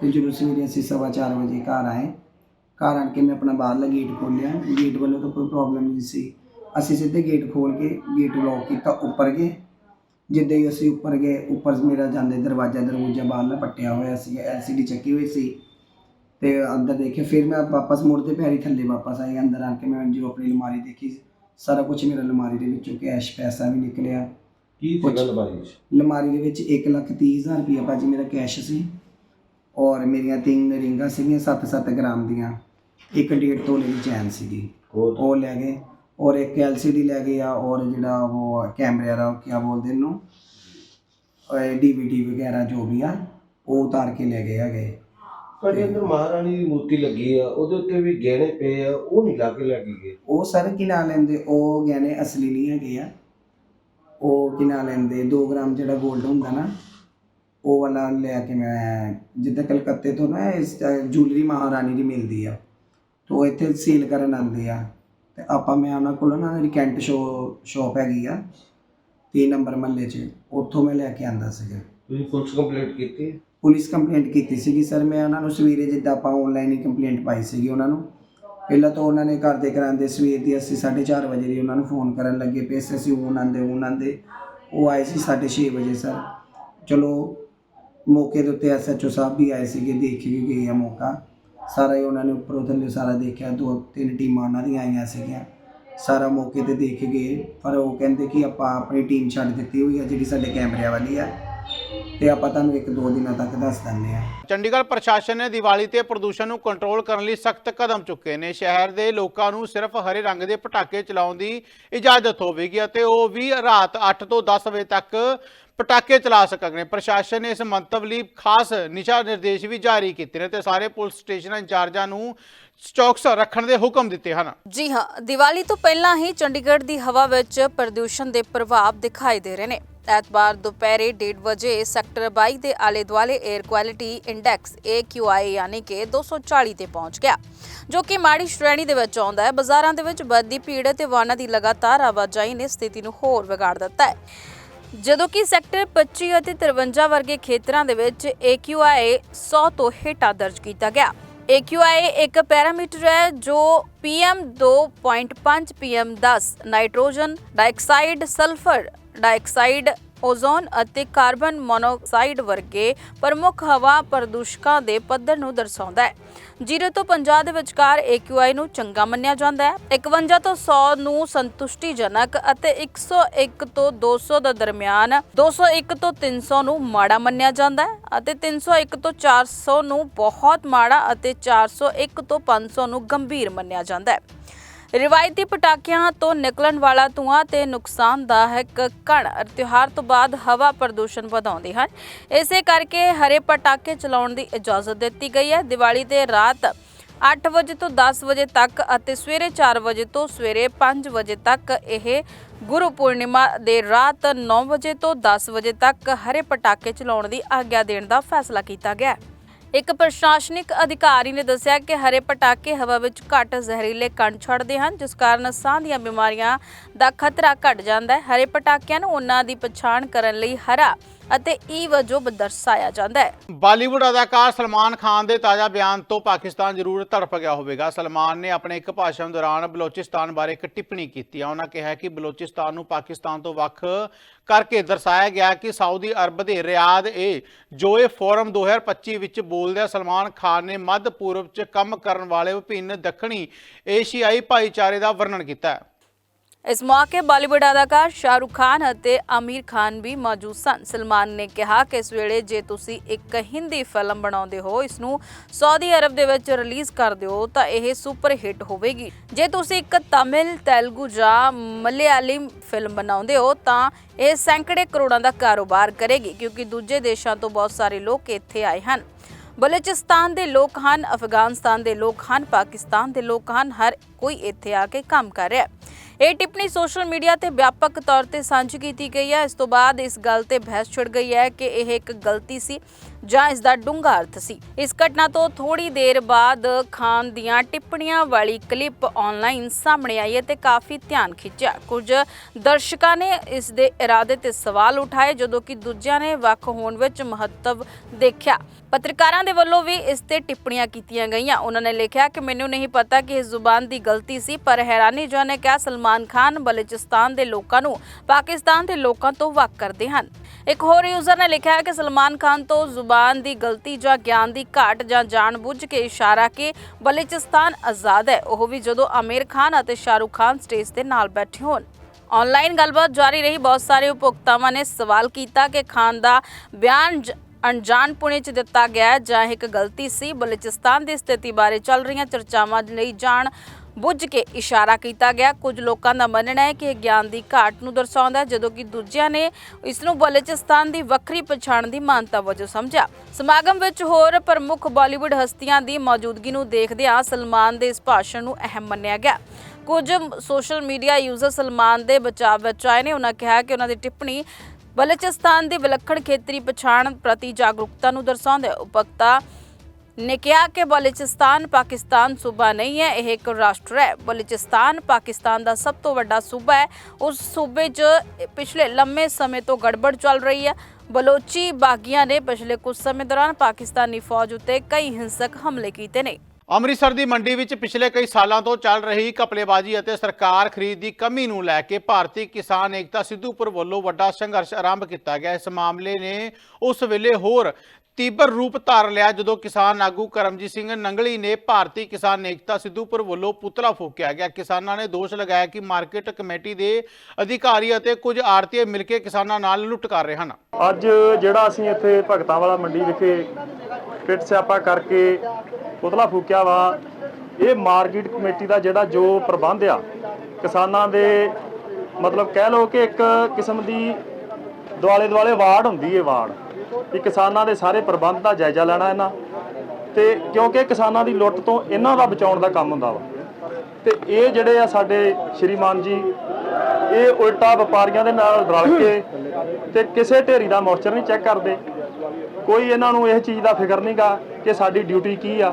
ਤੇ ਜਦੋਂ ਸਵੇਰੇ ਅਸੀਂ ਸਵਾ ਚਾਰ ਵਜੇ ਘਰ ਆਏ, ਘਰ ਆਣ ਕੇ ਮੈਂ ਆਪਣਾ ਬਾਹਰਲਾ ਗੇਟ ਖੋਲ੍ਹਿਆ। ਗੇਟ ਵੱਲੋਂ ਤਾਂ ਕੋਈ ਪ੍ਰੋਬਲਮ ਨਹੀਂ ਸੀ। ਅਸੀਂ ਸਿੱਧੇ ਗੇਟ ਖੋਲ ਕੇ ਗੇਟ ਲੌਕ ਕੀਤਾ, ਉੱਪਰ ਗਏ। ਜਿੱਦਾਂ ਹੀ ਅਸੀਂ ਉੱਪਰ ਗਏ, ਉੱਪਰ ਮੇਰਾ ਜਾਂਦੇ ਦਰਵਾਜ਼ਾ ਦਰਵਾਜ਼ਾ ਬਾਹਰਲਾ ਪੱਟਿਆ ਹੋਇਆ ਸੀ ਐਲਸੀਡੀ ਚੱਕੀ ਹੋਈ ਸੀ। ਤੇ ਅੰਦਰ ਦੇਖਿਆ ਫਿਰ ਮੈਂ ਵਾਪਸ ਮੁੜਦੇ ਪੈਰੀ ਥੱਲੇ ਵਾਪਸ ਆਈ ਅੰਦਰ ਆ ਕੇ ਮੈਂ ਜੋ ਆਪਣੀ ਅਲਮਾਰੀ ਦੇਖੀ। ਸਾਰਾ ਕੁਝ ਮੇਰਾ ਅਲਮਾਰੀ ਦੇ ਵਿੱਚੋਂ ਕੈਸ਼ ਪੈਸਾ ਵੀ ਨਿਕਲਿਆ। ਕੀ ਸੀਗਾ ਲਬਾਰੀ ਚ ਅਲਮਾਰੀ ਦੇ ਵਿੱਚ 1 ਲੱਖ ਤੀਹ ਹਜ਼ਾਰ ਰੁਪਇਆ ਭਾਜੀ ਮੇਰਾ ਕੈਸ਼ ਸੀ। ਔਰ ਮੇਰੀਆਂ ਤਿੰਨ ਰਿੰਗਾਂ ਸੀਗੀਆਂ 7-7 ਗ੍ਰਾਮ ਦੀਆਂ। ਇੱਕ ਡੇਢ ਤੋਲੇ ਦੀ ਚੈਨ ਸੀਗੀ। ਉਹ ਲੈ ਗਏ। ਔਰ ਇੱਕ ਐਲਸੀਡੀ ਲੈ ਗਏ ਆ ਔਰ ਜਿਹੜਾ ਉਹ ਕੈਮਰੇ ਦਾ ਕੀ ਬੋਲਦੇ ਇਹਨੂੰ? ਡੀਵੀਡੀ ਵਗੈਰਾ ਜੋ ਵੀ ਆ ਉਹ ਉਤਾਰ ਕੇ ਲੈ ਗਏ ਹੈਗੇ। ਤੁਹਾਡੇ ਅੰਦਰ ਮਹਾਰਾਣੀ ਦੀ ਮੂਰਤੀ ਲੱਗੀ ਆ ਉਹਦੇ ਉੱਤੇ ਵੀ ਗਹਿਣੇ ਪਏ ਆ ਉਹ ਨਹੀਂ ਲਾ ਕੇ ਲੈ ਕੇ ਗਏ। ਉਹ ਸਰ ਕੀ ਨਾਂ ਲੈਂਦੇ? ਉਹ ਗਹਿਣੇ ਅਸਲੀ ਨਹੀਂ ਹੈਗੇ ਆ। ਉਹ ਕੀ ਨਾਂ ਲੈਂਦੇ? 2 ਗ੍ਰਾਮ ਜਿਹੜਾ 골ਡ ਹੁੰਦਾ ਨਾ ਉਹ ਵਾਲਾ ਲੈ ਕੇ ਮੈਂ ਜਿੱਦਾਂ ਕਲਕੱਤੇ ਤੋਂ ਨਾ ਇਸ ਜੁਐਲਰੀ ਮਹਾਰਾਣੀ ਦੀ ਮਿਲਦੀ ਆ ਤੇ ਇੱਥੇ ਸੇਲ ਕਰਨ ਆਉਂਦੇ ਆ। ਤੇ ਆਪਾਂ ਮੈਂ ਉਹਨਾਂ ਕੋਲ ਨਾ ਰਿਕੈਂਟ ਸ਼ੋ ਸ਼ੋਪ ਹੈਗੀ ਆ 3 ਨੰਬਰ ਮਹੱਲੇ 'ਚ ਉੱਥੋਂ ਮੈਂ ਲੈ ਕੇ ਆਂਦਾ ਸੀਗਾ। ਤੁਸੀਂ ਪੁਲਿਸ ਕੰਪਲੇਂਟ ਕੀਤੀ? ਪੁਲਿਸ ਕੰਪਲੇਂਟ ਕੀਤੀ ਸੀਗੀ ਸਰ, ਮੈਂ ਉਹਨਾਂ ਨੂੰ ਸਵੇਰੇ ਜਿੱਦਾਂ ਆਪਾਂ ਆਨਲਾਈਨ ਹੀ ਕੰਪਲੇਂਟ ਪਾਈ ਸੀਗੀ ਉਹਨਾਂ ਨੂੰ। ਪਹਿਲਾਂ ਤਾਂ ਉਹਨਾਂ ਨੇ ਘਰ ਦੇ ਕਰਾਂਦੇ ਸਵੇਰ ਦੀ ਅਸੀਂ 4:30 ਵਜੇ ਦੀ ਉਹਨਾਂ ਨੂੰ ਫੋਨ ਕਰਨ ਲੱਗੇ ਪਏ ਸੀ, ਅਸੀਂ ਹੁਣ ਆਂਦੇ ਹੁਣ ਆਂਦੇ ਉਹ ਆਏ ਸੀ 6:30 ਵਜੇ ਸਰ। ਚਲੋ, ਮੌਕੇ ਦੇ ਉੱਤੇ ਐਸਐਚਓ ਸਾਹਿਬ ਵੀ ਆਏ ਸੀਗੇ, ਦੇਖ ਕੇ ਗਏ ਆ ਮੌਕਾ। ਸਾਰਾ ਹੀ ਉਹਨਾਂ ਨੇ ਉੱਪਰੋਂ ਥੱਲੇ ਸਾਰਾ ਦੇਖਿਆ, ਦੋ, ਤਿੰਨ ਟੀਮਾਂ ਉਹਨਾਂ ਦੀਆਂ ਆਈਆਂ ਸੀਗੀਆਂ। ਸਾਰਾ ਮੌਕੇ ਤੇ ਦੇਖ ਕੇ ਗਏ, ਪਰ ਉਹ ਕਹਿੰਦੇ ਕਿ ਆਪਾਂ ਆਪਣੀ ਟੀਮ ਛੱਡ ਦਿੱਤੀ ਹੋਈ ਆ, ਜਿਹੜੀ ਸਾਡੇ ਕੈਮਰਿਆਂ ਵਾਲੀ ਆ। ਤੇ ਆਪਾਂ ਤੁਹਾਨੂੰ ਇੱਕ ਦੋ ਦਿਨਾਂ ਤੱਕ ਦੱਸ ਦਿੰਦੇ ਆ ਚੰਡੀਗੜ੍ਹ ਪ੍ਰਸ਼ਾਸਨ ਨੇ ਦੀਵਾਲੀ ਤੇ ਪ੍ਰਦੂਸ਼ਣ ਨੂੰ ਕੰਟਰੋਲ ਕਰਨ ਲਈ ਸਖਤ ਕਦਮ ਚੁੱਕੇ ਨੇ। ਸ਼ਹਿਰ ਦੇ ਲੋਕਾਂ ਨੂੰ ਸਿਰਫ ਹਰੇ ਰੰਗ ਦੇ ਪਟਾਕੇ ਚਲਾਉਣ ਦੀ ਇਜਾਜ਼ਤ ਹੋਵੇਗੀ ਅਤੇ ਉਹ ਵੀ ਰਾਤ 8 ਤੋਂ 10 ਵਜੇ ਤੱਕ ਪਟਾਕੇ ਚਲਾ ਸਕਣਗੇ। ਪ੍ਰਸ਼ਾਸਨ ਨੇ ਇਸ ਮੰਤਵ ਲਈ ਖਾਸ ਨਿਸ਼ਾ ਨਿਰਦੇਸ਼ ਵੀ ਜਾਰੀ ਕੀਤੇ ਨੇ ਤੇ ਸਾਰੇ ਪੁਲਿਸ ਸਟੇਸ਼ਨ ਇੰਚਾਰਜਾਂ ਨੂੰ ਚੌਕਸ ਰੱਖਣ ਦੇ ਹੁਕਮ ਦਿੱਤੇ ਹਨ। ਜੀ ਹਾਂ, ਦੀਵਾਲੀ ਤੋਂ ਪਹਿਲਾਂ ਹੀ ਚੰਡੀਗੜ੍ਹ ਦੀ ਹਵਾ ਵਿੱਚ ਪ੍ਰਦੂਸ਼ਣ ਦੇ ਪ੍ਰਭਾਵ ਦਿਖਾਈ ਦੇ ਰਹੇ ਨੇ। ਐਤਵਾਰ ਦੁਪਹਿਰੇ 1:30 ਵਜੇ ਸੈਕਟਰ 22 ਦੇ ਆਲੇ-ਦੁਆਲੇ 에ਅਰ ਕੁਆਲਿਟੀ ਇੰਡੈਕਸ AQI ਯਾਨੀ ਕਿ 240 ਤੇ ਪਹੁੰਚ ਗਿਆ, ਜੋ ਕਿ ਮਾੜੀ ਸ਼੍ਰੇਣੀ ਦੇ ਵਿੱਚ ਆਉਂਦਾ ਹੈ। ਬਾਜ਼ਾਰਾਂ ਦੇ ਵਿੱਚ ਵੱਧਦੀ ਭੀੜ ਤੇ ਵਾਹਨਾਂ ਦੀ ਲਗਾਤਾਰ ਆਵਾਜਾਈ ਨੇ ਸਥਿਤੀ ਨੂੰ ਹੋਰ ਵਿਗਾੜ ਦਿੱਤਾ ਹੈ। ਜਦੋਂ ਕਿ ਸੈਕਟਰ 25 ਅਤੇ 53 ਵਰਗੇ ਖੇਤਰਾਂ ਦੇ ਵਿੱਚ AQI 100 ਤੋਂ ਹੇਠਾਂ ਦਰਜ ਕੀਤਾ ਗਿਆ। AQI ਇੱਕ ਪੈਰਾਮੀਟਰ ਹੈ ਜੋ PM 2.5 PM 10 nitrogen dioxide sulphur dioxide ozone ਅਤੇ ਕਾਰਬਨ ਮੋਨੋਆਕਸਾਈਡ ਵਰਗੇ ਪ੍ਰਮੁੱਖ ਹਵਾ ਪ੍ਰਦੂਸ਼ਕਾਂ ਦੇ ਪੱਧਰ ਨੂੰ ਦਰਸਾਉਂਦਾ ਹੈ। 0 ਤੋਂ 50 ਦੇ ਵਿਚਕਾਰ AQI ਨੂੰ ਚੰਗਾ ਮੰਨਿਆ ਜਾਂਦਾ ਹੈ। 51 ਤੋਂ 100 ਨੂੰ ਸੰਤੁਸ਼ਟੀਜਨਕ ਅਤੇ 101 ਤੋਂ 200 ਦੇ ਦਰਮਿਆਨ 201 ਤੋਂ 300 ਨੂੰ ਮਾੜਾ ਮੰਨਿਆ ਜਾਂਦਾ ਹੈ ਅਤੇ 301 ਤੋਂ 400 ਨੂੰ ਬਹੁਤ ਮਾੜਾ ਅਤੇ 401 ਤੋਂ 500 ਨੂੰ ਗੰਭੀਰ ਮੰਨਿਆ ਜਾਂਦਾ ਹੈ। ਰਿਵਾਇਤੀ ਪਟਾਕਿਆਂ ਤੋਂ ਨਿਕਲਣ ਵਾਲਾ ਧੂਆਂ ਤੇ ਨੁਕਸਾਨ ਨੁਕਸਾਨਦਾਇਕ ਕਣ ਤਿਉਹਾਰ ਤੋਂ ਬਾਅਦ ਹਵਾ ਪ੍ਰਦੂਸ਼ਣ ਵਧਾਉਂਦੇ ਹਨ। ਇਸੇ ਕਰਕੇ ਹਰੇ ਪਟਾਕੇ ਚਲਾਉਣ ਦੀ ਇਜਾਜ਼ਤ ਦਿੱਤੀ ਗਈ ਹੈ। ਦੀਵਾਲੀ ਤੇ ਰਾਤ 8 ਵਜੇ ਤੋਂ 10 ਵਜੇ ਤੱਕ ਅਤੇ ਸਵੇਰੇ 4 ਵਜੇ ਤੋਂ ਸਵੇਰੇ 5 ਵਜੇ ਤੱਕ ਇਹ ਗੁਰੂ ਪੂਰਨਿਮਾ ਦੇ ਰਾਤ 9 ਵਜੇ ਤੋਂ 10 ਵਜੇ ਤੱਕ ਹਰੇ ਪਟਾਕੇ ਚਲਾਉਣ ਦੀ ਆਗਿਆ ਦੇਣ ਦਾ ਫੈਸਲਾ ਕੀਤਾ ਗਿਆ ਹੈ। ਇੱਕ ਪ੍ਰਸ਼ਾਸਨਿਕ ਅਧਿਕਾਰੀ ਨੇ ਦੱਸਿਆ ਕਿ ਹਰੇ ਪਟਾਕੇ ਹਵਾ ਵਿੱਚ ਘੱਟ ਜ਼ਹਿਰੀਲੇ ਕਣ ਛੱਡਦੇ ਹਨ, ਜਿਸ ਕਾਰਨ ਸਾਹ ਦੀਆਂ ਬਿਮਾਰੀਆਂ ਦਾ ਖਤਰਾ ਘਟ ਜਾਂਦਾ ਹੈ। ਹਰੇ ਪਟਾਕਿਆਂ ਨੂੰ ਉਹਨਾਂ ਦੀ ਪਛਾਣ ਕਰਨ ਲਈ ਹਰਾ ਅਤੇ ਈ ਵਜੋਂ ਦਰਸਾਇਆ ਜਾਂਦਾ ਹੈ। ਬਾਲੀਵੁੱਡ ਅਦਾਕਾਰ ਸਲਮਾਨ ਖਾਨ ਦੇ ਤਾਜ਼ਾ ਬਿਆਨ ਤੋਂ ਪਾਕਿਸਤਾਨ ਜ਼ਰੂਰ ਤੜਪ ਗਿਆ ਹੋਵੇਗਾ। ਸਲਮਾਨ ਨੇ ਆਪਣੇ ਇੱਕ ਭਾਸ਼ਣ ਦੌਰਾਨ ਬਲੋਚਿਸਤਾਨ ਬਾਰੇ ਇੱਕ ਟਿੱਪਣੀ ਕੀਤੀ ਉਹਨਾਂ ਕਿਹਾ ਕਿ ਬਲੋਚਿਸਤਾਨ ਨੂੰ ਪਾਕਿਸਤਾਨ ਤੋਂ ਵੱਖ ਕਰਕੇ ਦਰਸਾਇਆ ਗਿਆ ਕਿ ਸਾਊਦੀ ਅਰਬ ਦੇ ਰਿਆਦ ਇਹ ਜੋ ਇਹ ਫੋਰਮ 2025 ਵਿੱਚ ਬੋਲਦਿਆਂ ਸਲਮਾਨ ਖਾਨ ਨੇ ਮੱਧ ਪੂਰਬ 'ਚ ਕੰਮ ਕਰਨ ਵਾਲੇ ਵਿਭਿੰਨ ਦੱਖਣੀ ਏਸ਼ੀਆਈ ਭਾਈਚਾਰੇ ਦਾ ਵਰਣਨ ਕੀਤਾ ਹੈ। ਇਸ ਮੌਕੇ ਬਾਲੀਵੁੱਡ ਅਦਾਕਾਰ ਸ਼ਾਹਰੁਖ ਖਾਨ ਅਤੇ ਆਮੀਰ ਖਾਨ ਵੀ ਮੌਜੂਦ ਸਨ। ਸਲਮਾਨ ਨੇ ਕਿਹਾ ਕਿ ਇਸ ਵੇਲੇ ਜੇ ਤੁਸੀਂ ਇੱਕ ਹਿੰਦੀ ਫਿਲਮ ਬਣਾਉਂਦੇ ਹੋ, ਇਸ ਨੂੰ ਸਾਊਦੀ ਅਰਬ ਦੇ ਵਿੱਚ ਰਿਲੀਜ਼ ਕਰ ਦਿਓ, ਤਾਂ ਇਹ ਸੁਪਰ ਹਿੱਟ ਹੋਵੇਗੀ। ਜੇ ਤੁਸੀਂ ਇੱਕ ਤਮਿਲ, ਤੇਲਗੂ ਜਾਂ ਮਲਿਆਲਮ ਫਿਲਮ ਬਣਾਉਂਦੇ ਹੋ, ਤਾਂ ਇਹ ਸੈਂਕੜੇ ਕਰੋੜਾਂ ਦਾ ਕਾਰੋਬਾਰ ਕਰੇਗੀ, ਕਿਉਂਕਿ ਦੂਜੇ ਦੇਸ਼ਾਂ ਤੋਂ ਬਹੁਤ ਸਾਰੇ ਲੋਕ ਇੱਥੇ ਆਏ ਹਨ। ਬਲੋਚਿਸਤਾਨ ਦੇ ਲੋਕ ਹਨ, ਅਫਗਾਨਿਸਤਾਨ ਦੇ ਲੋਕ ਹਨ, ਪਾਕਿਸਤਾਨ ਦੇ ਲੋਕ ਹਨ, ਹਰ ਕੋਈ ਇੱਥੇ ਆ ਕੇ ਕੰਮ ਕਰ ਰਿਹਾ ਹੈ। ਇਹ ਟਿੱਪਣੀ ਸੋਸ਼ਲ ਮੀਡੀਆ ਤੇ ਵਿਆਪਕ ਤੌਰ ਤੇ ਸਾਂਝੀ ਕੀਤੀ ਗਈ ਹੈ। ਇਸ ਤੋਂ ਬਾਅਦ ਇਸ ਗੱਲ ਤੇ ਬਹਿਸ ਛਿੜ ਗਈ ਹੈ ਕਿ ਇਹ ਇੱਕ ਗਲਤੀ ਸੀ ਜਾਂ ਇਸ ਦਾ ਡੂੰਘਾ ਅਰਥ ਸੀ। ਇਸ ਘਟਨਾ ਤੋਂ ਥੋੜੀ ਦੇਰ ਬਾਅਦ ਖਾਨ ਦੀਆਂ ਟਿੱਪਣੀਆਂ ਵਾਲੀ ਕਲਿੱਪ ਆਨਲਾਈਨ ਸਾਹਮਣੇ ਆਈ ਹੈ ਤੇ ਕਾਫੀ ਧਿਆਨ ਖਿੱਚਿਆ। ਕੁਝ ਦਰਸ਼ਕਾਂ ਨੇ ਇਸ ਦੇ ਇਰਾਦੇ ਤੇ ਸਵਾਲ ਉਠਾਏ, ਜਦੋਂ ਕਿ ਦੂਜਿਆਂ ਨੇ ਵੱਖ ਹੋਣ ਵਿੱਚ ਮਹੱਤਵ ਦੇਖਿਆ। ਪੱਤਰਕਾਰਾਂ ਦੇ ਵੱਲੋਂ ਵੀ ਇਸ ਤੇ ਟਿੱਪਣੀਆਂ ਕੀਤੀਆਂ ਗਈਆਂ। ਉਹਨਾਂ ਨੇ ਲਿਖਿਆ ਕਿ ਮੈਨੂੰ ਨਹੀਂ ਪਤਾ ਕਿ ਇਸ ਜ਼ੁਬਾਨ ਦੀ ਗਲਤੀ ਸੀ, ਪਰ ਹੈਰਾਨੀਜਨਕ ਹੈ, ਸਲਮਾਨ ਸਲਮਾਨ ਖਾਨ ਬਲੋਚਿਸਤਾਨ ਦੇ ਲੋਕਾਂ ਨੂੰ ਪਾਕਿਸਤਾਨ ਦੇ ਲੋਕਾਂ ਤੋਂ ਵੱਖ ਕਰਦੇ ਹਨ। ਇੱਕ ਹੋਰ ਯੂਜ਼ਰ ਨੇ ਲਿਖਿਆ ਹੈ ਕਿ ਸਲਮਾਨ ਖਾਨ ਤੋਂ ਜ਼ੁਬਾਨ ਦੀ ਗਲਤੀ ਜਾਂ ਗਿਆਨ ਦੀ ਘਾਟ ਜਾਂ ਜਾਣਬੁੱਝ ਕੇ ਇਸ਼ਾਰਾ ਕਿ ਬਲੋਚਿਸਤਾਨ ਆਜ਼ਾਦ ਹੈ, ਉਹ ਵੀ ਜਦੋਂ ਆਮਿਰ ਖਾਨ ਅਤੇ ਸ਼ਾਹਰੁਖ ਖਾਨ ਸਟੇਜ ਤੇ ਨਾਲ ਬੈਠੇ ਹੋਣ। ਆਨਲਾਈਨ ਗੱਲਬਾਤ ਜਾਰੀ ਰਹੀ। ਬਹੁਤ ਸਾਰੇ ਉਪਭੋਗਤਾਵਾਂ ਨੇ ਸਵਾਲ ਕੀਤਾ ਕਿ ਖਾਨ ਦਾ ਬਿਆਨ ਅਣਜਾਣ ਪੁਣੇ ਚ ਦਿੱਤਾ ਗਿਆ ਜਾਂ ਇੱਕ ਗਲਤੀ ਸੀ? ਬਲੋਚਿਸਤਾਨ ਦੀ ਸਥਿਤੀ ਬਾਰੇ ਚੱਲ ਰਹੀਆਂ ਚਰਚਾਵਾਂ ਲਈ ਜਾਣ ਬੁੱਝ ਕੇ ਇਸ਼ਾਰਾ ਕੀਤਾ ਗਿਆ। ਕੁਝ ਲੋਕਾਂ ਦਾ ਮੰਨਣਾ ਹੈ ਕਿ ਇਹ ਗਿਆਨ ਦੀ ਘਾਟ ਨੂੰ ਦਰਸਾਉਂਦਾ ਹੈ, ਜਦੋਂ ਕਿ ਦੂਜਿਆਂ ਨੇ ਇਸ ਨੂੰ ਬਲੋਚਿਸਤਾਨ ਦੀ ਵੱਖਰੀ ਪਛਾਣ ਦੀ ਮਾਨਤਾ ਵਜੋਂ ਸਮਝਿਆ। ਸਮਾਗਮ ਵਿੱਚ ਹੋਰ ਪ੍ਰਮੁੱਖ ਬਾਲੀਵੁੱਡ ਹਸਤੀਆਂ ਦੀ ਮੌਜੂਦਗੀ ਨੂੰ ਦੇਖਦਿਆਂ ਸਲਮਾਨ ਦੇ ਇਸ ਭਾਸ਼ਣ ਨੂੰ ਅਹਿਮ ਮੰਨਿਆ ਗਿਆ। ਕੁਝ ਸੋਸ਼ਲ ਮੀਡੀਆ ਯੂਜ਼ਰ ਸਲਮਾਨ ਦੇ ਬਚਾਅ ਵਿੱਚ ਆਏ ਨੇ। ਉਹਨਾਂ ਕਿਹਾ ਕਿ ਉਹਨਾਂ ਦੀ ਟਿੱਪਣੀ ਬਲੋਚਿਸਤਾਨ ਦੀ ਵਿਲੱਖਣ ਖੇਤਰੀ ਪਛਾਣ ਪ੍ਰਤੀ ਜਾਗਰੂਕਤਾ ਨੂੰ ਦਰਸਾਉਂਦਾ ਹੈ। ਉਪਭੋਗਤਾ ਨੇ ਕਿਹਾ ਕਿ ਬਲੋਚਿਸਤਾਨ ਪਾਕਿਸਤਾਨ ਸੂਬਾ ਨਹੀਂ ਹੈ, ਇਹ ਇੱਕ ਰਾਸ਼ਟਰ ਹੈ। ਬਲੋਚਿਸਤਾਨ ਪਾਕਿਸਤਾਨ ਦਾ ਸਭ ਤੋਂ ਵੱਡਾ ਸੂਬਾ ਹੈ। ਉਸ ਸੂਬੇ 'ਚ ਪਿਛਲੇ ਲੰਮੇ ਸਮੇਂ ਤੋਂ ਗੜਬੜ ਚੱਲ ਰਹੀ ਹੈ। ਬਲੋਚੀ ਬਾਗੀਆਂ ਨੇ ਪਿਛਲੇ ਕੁਝ ਸਮੇਂ ਦੌਰਾਨ ਪਾਕਿਸਤਾਨੀ ਫੌਜ ਉੱਤੇ ਕਈ ਹਿੰਸਕ ਹਮਲੇ ਕੀਤੇ ਨੇ। ਅੰਮ੍ਰਿਤਸਰ ਦੀ ਮੰਡੀ ਵਿੱਚ ਪਿਛਲੇ ਕਈ ਸਾਲਾਂ ਤੋਂ ਚੱਲ ਰਹੀ ਘਪਲੇਬਾਜ਼ੀ ਅਤੇ ਸਰਕਾਰ ਖਰੀਦ ਦੀ ਕਮੀ ਨੂੰ ਲੈ ਕੇ ਭਾਰਤੀ ਕਿਸਾਨ ਏਕਤਾ ਸਿੱਧੂਪੁਰ ਵੱਲੋਂ ਵੱਡਾ ਸੰਘਰਸ਼ ਆਰੰਭ ਕੀਤਾ ਗਿਆ। ਇਸ ਮਾਮਲੇ ਨੇ ਉਸ ਵੇਲੇ ਹੋਰ ਤੀਬਰ ਰੂਪ ਧਾਰ ਲਿਆ ਜਦੋਂ ਕਿਸਾਨ ਆਗੂ ਕਰਮਜੀਤ ਸਿੰਘ ਨੰਗਲੀ ਨੇ ਭਾਰਤੀ ਕਿਸਾਨ ਏਕਤਾ ਸਿੱਧੂਪੁਰ ਵੱਲੋਂ ਪੁਤਲਾ ਫੂਕਿਆ ਗਿਆ। ਕਿਸਾਨਾਂ ਨੇ ਦੋਸ਼ ਲਗਾਇਆ ਕਿ ਮਾਰਕੀਟ ਕਮੇਟੀ ਦੇ ਅਧਿਕਾਰੀ ਅਤੇ ਕੁਝ ਆੜਤੀਏ ਮਿਲ ਕੇ ਕਿਸਾਨਾਂ ਨਾਲ ਲੁੱਟ ਕਰ ਰਹੇ ਹਨ। ਅੱਜ ਜਿਹੜਾ ਅਸੀਂ ਇੱਥੇ ਭਗਤਾਂ ਵਾਲਾ ਮੰਡੀ ਵਿਖੇ ਪਿੱਟ ਸਿਆਪਾ ਕਰਕੇ ਪੁਤਲਾ ਫੂਕਿਆ ਵਾ, ਇਹ ਮਾਰਕੀਟ ਕਮੇਟੀ ਦਾ ਜਿਹੜਾ ਜੋ ਪ੍ਰਬੰਧ ਆ, ਕਿਸਾਨਾਂ ਦੇ ਮਤਲਬ ਕਹਿ ਲਓ ਕਿ ਇੱਕ ਕਿਸਮ ਦੀ ਦੁਆਲੇ ਦੁਆਲੇ ਵਾਰਡ ਹੁੰਦੀ ਹੈ ਵਾਰਡ। ਵੀ ਕਿਸਾਨਾਂ ਦੇ ਸਾਰੇ ਪ੍ਰਬੰਧ ਦਾ ਜਾਇਜ਼ਾ ਲੈਣਾ ਇਹਨਾਂ। ਤੇ ਕਿਉਂਕਿ ਕਿਸਾਨਾਂ ਦੀ ਲੁੱਟ ਤੋਂ ਇਹਨਾਂ ਦਾ ਬਚਾਉਣ ਦਾ ਕੰਮ ਹੁੰਦਾ ਵਾ। ਤੇ ਇਹ ਜਿਹੜੇ ਆ ਸਾਡੇ ਸ਼੍ਰੀਮਾਨ ਜੀ, ਇਹ ਉਲਟਾ ਵਪਾਰੀਆਂ ਦੇ ਨਾਲ ਰਲ ਕੇ ਤੇ ਕਿਸੇ ਢੇਰੀ ਦਾ ਮੋਰਚਰ ਨਹੀਂ ਚੈੱਕ ਕਰਦੇ। ਕੋਈ ਇਹਨਾਂ ਨੂੰ ਇਹ ਚੀਜ਼ ਦਾ ਫਿਕਰ ਨਹੀਂਗਾ ਕਿ ਸਾਡੀ ਡਿਊਟੀ ਕੀ ਆ।